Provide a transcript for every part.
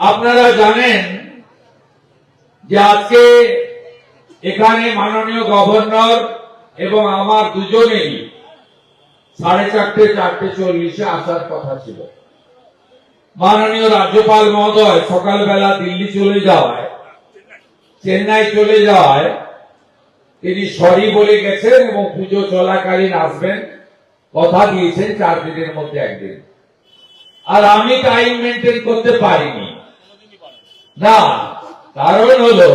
আপনারা জানেন যে আজকে এখানে মাননীয় গভর্নর এবং আমার দুজনেরই সাড়ে চারটে চারটে চল্লিশে আসার কথা ছিল। মাননীয় রাজ্যপাল মহোদয় সকালবেলা দিল্লি চলে যাওয়ায়, চেন্নাই চলে যাওয়ায় তিনি সরি বলে গেছেন এবং পুজো চলাকালীন আসবেন, কথা দিয়েছেন চার দিনের মধ্যে একদিন। আর আমি টাইম মেনটেন করতে পারিনি। না, কারণ হলো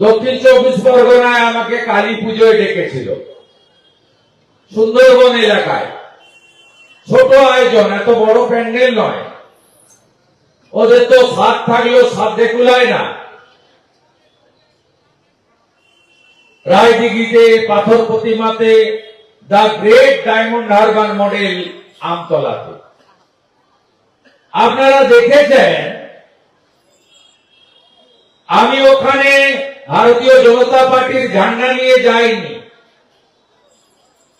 দক্ষিণ চব্বিশ পরগনায় আমাকে কালী পুজোয় ডেকেছিল। সুন্দরবন এলাকায়। ছোট আয়োজন, এত বড় প্যান্ডেল নয়। ওদের তো সাত থাকলেও সাধ্যে কুলায় না। রায়দিঘিতে, পাথর প্রতিমাতে, the great Diamond Harbour model আমতলাতে। আপনারা দেখেছেন আমি ওখানে ভারতীয় জনতা পার্টির ঝান্ডা নিয়ে যাইনি।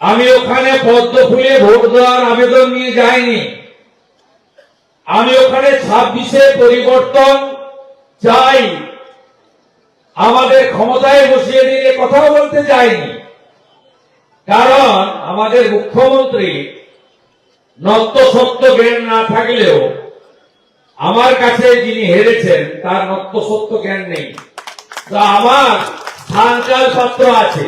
আমি ওখানে পদ্ম ফুলে ভোট দেওয়ার আবেদন নিয়ে যাইনি। আমি ওখানে ছাব্বিশে পরিবর্তন চাই। আমাদের ক্ষমতায় বসিয়ে দিলে কথা বলতে যাইনি। কারণ আমাদের মুখ্যমন্ত্রী নত্য সত্য জ্ঞান না থাকলেও আমার কাছে যিনি হেরেছেন, তার নত্য সত্য জ্ঞান নেই। তো আমার স্থানকাল পাত্র আছে।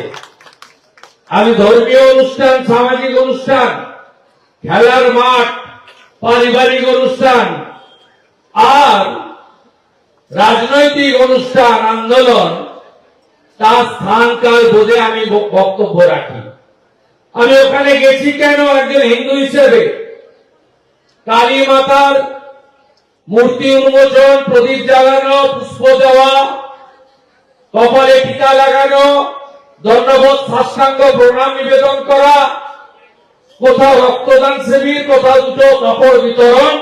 আমি ধর্মীয় অনুষ্ঠান, সামাজিক অনুষ্ঠান, খেলার মাঠ, পারিবারিক অনুষ্ঠান, আর রাজনৈতিক অনুষ্ঠান, আন্দোলন, তার স্থানকাল বোধে আমি বক্তব্য রাখি। আমি ওখানে গেছি কেন একজন হিন্দু হিসেবে? কালী মাতার মূর্তি উন্মোচন, প্রদীপ জ্বালানো, পুষ্প দেওয়া, কপালে টিকা লাগানো ধন্যবাদ সাষ্টাঙ্গ, প্রণাম, নিবেদন করা, কোথাও রক্তদান শিবির, কোথাও দুটো কাপড় বিতরণ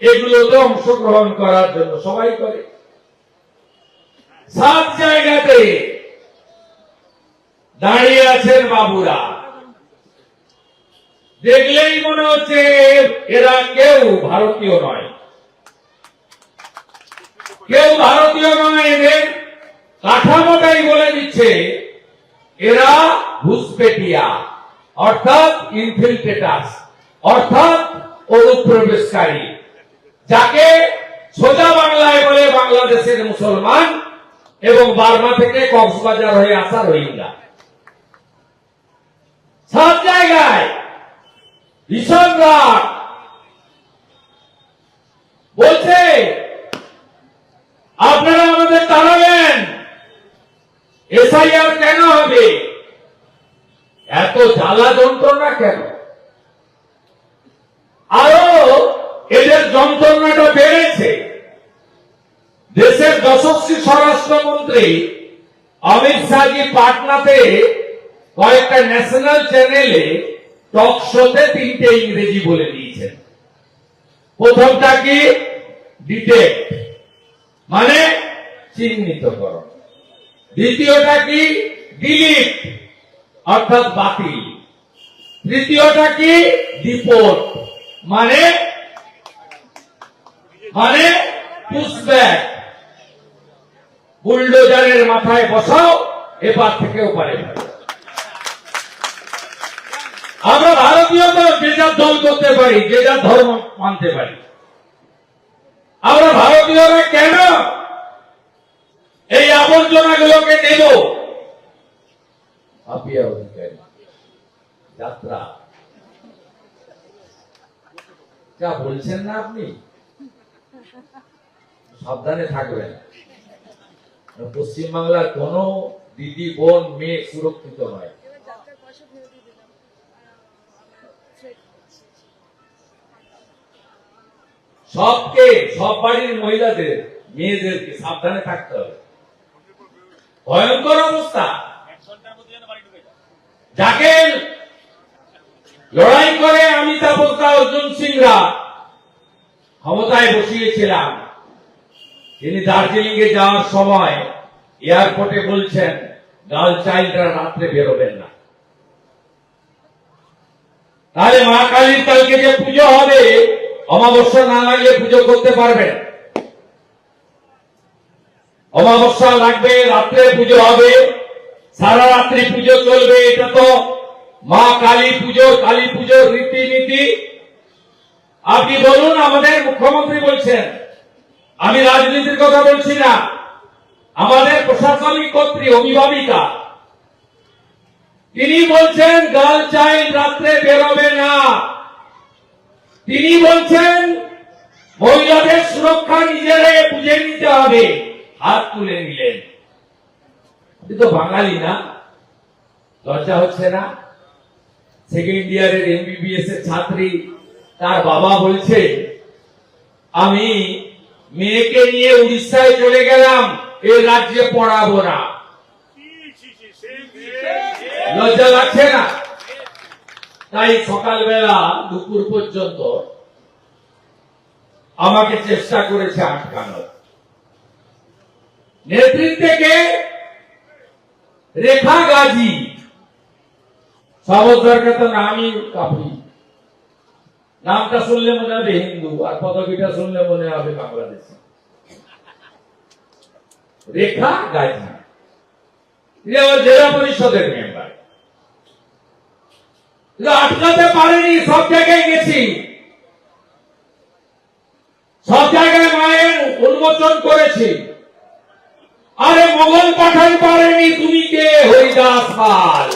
এগুলোতে অংশগ্রহণ করার জন্য সবাই করে। সাত জায়গাতে দাঁড়িয়ে আছেন বাবুরা। দেখলেই মনে হচ্ছে এরা কেউ ভারতীয় নয়। কেউ ভারতীয় নয়, এদের কাঠামোটাই বলে দিচ্ছে, এরা ঘুষপেটিয়া অর্থাৎ ইনফিল্ট্রেটার্স অর্থাৎ অনুপ্রবেশকারী, যাকে সোজা বাংলায় বলে বাংলাদেশের মুসলমান এবং বার্মা থেকে কক্সবাজার হয়ে আসা রোহিঙ্গা। সব জায়গায় ভীষণ রাগ। বলছে আপনারা আমাদের তাড়াবেন এসআইআর কেন হবে? এত জ্বালা যন্ত্রণা কেন? আরও এদের যন্ত্রণাটা বেড়েছে। দেশের যশস্বী স্বরাষ্ট্রমন্ত্রী অমিত শাহজি পাটনাতে কয়েকটা ন্যাশনাল চ্যানেলে টক শোতে তিনটে ইংরেজি বলে দিয়েছেন। প্রথমটা কি? ডিটেক্ট। মানে চিহ্নিতকরণ। দ্বিতীয়টা কি? ডিলিট অর্থাৎ বাতিল। তৃতীয়টা কি? ডিপোর্ট মানে মানে পুষব্যাক বুলডোজারের মাথায় বসাও এবার থেকে ওপারে ফেলো। আমরা ভারতীয় যে যার দল করতে পারি, যে যার ধর্ম মানতে পারি। আমরা ভারতীয়রা কেন এই আবর্জনাগুলোকে নেব। আপিয়া যাত্রা। যা বলছেন না আপনি, সাবধানে থাকবেন। পশ্চিমবাংলার কোন দিদি, বোন, মেয়ে সুরক্ষিত নয়। সবকে, সব বাড়ির মহিলাদের, মেয়েদেরকে সাবধানে থাকতে হবে। ভয়ঙ্কর অবস্থা। যাকে লড়াই করে অমিতাভ বোকা অর্জুন সিংরা ক্ষমতায় বসিয়েছিলাম। তিনি দার্জিলিং এ যাওয়ার সময় এয়ারপোর্টে বলছেন গার্ল চাইল্ডরা রাত্রে বেরোবেন না। তাহলে মা কালীর কালকে যে পুজো হবে, অমাবস্যা না লাগলে পুজো করতে পারবেন। অমাবস্যা লাগবে, রাত্রে পুজো হবে, সারা রাত্রি পুজো চলবে, এটা তো মা কালী পুজো, কালী পুজোর রীতিনীতি। আপনি বলুন, আমাদের মুখ্যমন্ত্রী বলছেন, আমি রাজনীতির কথা বলছি না, আমাদের প্রশাসনিক কর্ত্রী, অভিভাবিকা। তিনি বলছেন গার্ল চাইল্ড রাত্রে বেরোবে না। তিনি বলছেন, মহিলাদের সুরক্ষা নিজেরাই বুঝে নিতে হবে। হাত তুলে নিলেন। তো বাঙালি না, লজ্জা হচ্ছে না? সেকেন্ড ইয়ারের এমবিবিএস এর ছাত্রী, তার বাবা বলছে, আমি মেয়েকে নিয়ে উড়িষ্যায় চলে গেলাম এই রাজ্যে পড়াবো না। লজ্জা লাগছে না? তাই সকালবেলা দুপুর পর্যন্ত আমাকে চেষ্টা করেছে আটকানোর। নেতৃত্বে রেখা গাজী তো নামই কাফি। নামটা শুনলে মনে হবে হিন্দু, আর পদবিটা শুনলে মনে হবে বাংলাদেশি। রেখা গাজী। জেলা পরিষদের মেম্বার। আটকাতে পারেনি, সব জায়গায় গেছি। সব জায়গায় মায়ের উন্মোচন করেছি। আরে মোগল পাঠাই পারেনি তুমি কে? হরিদাস পাল।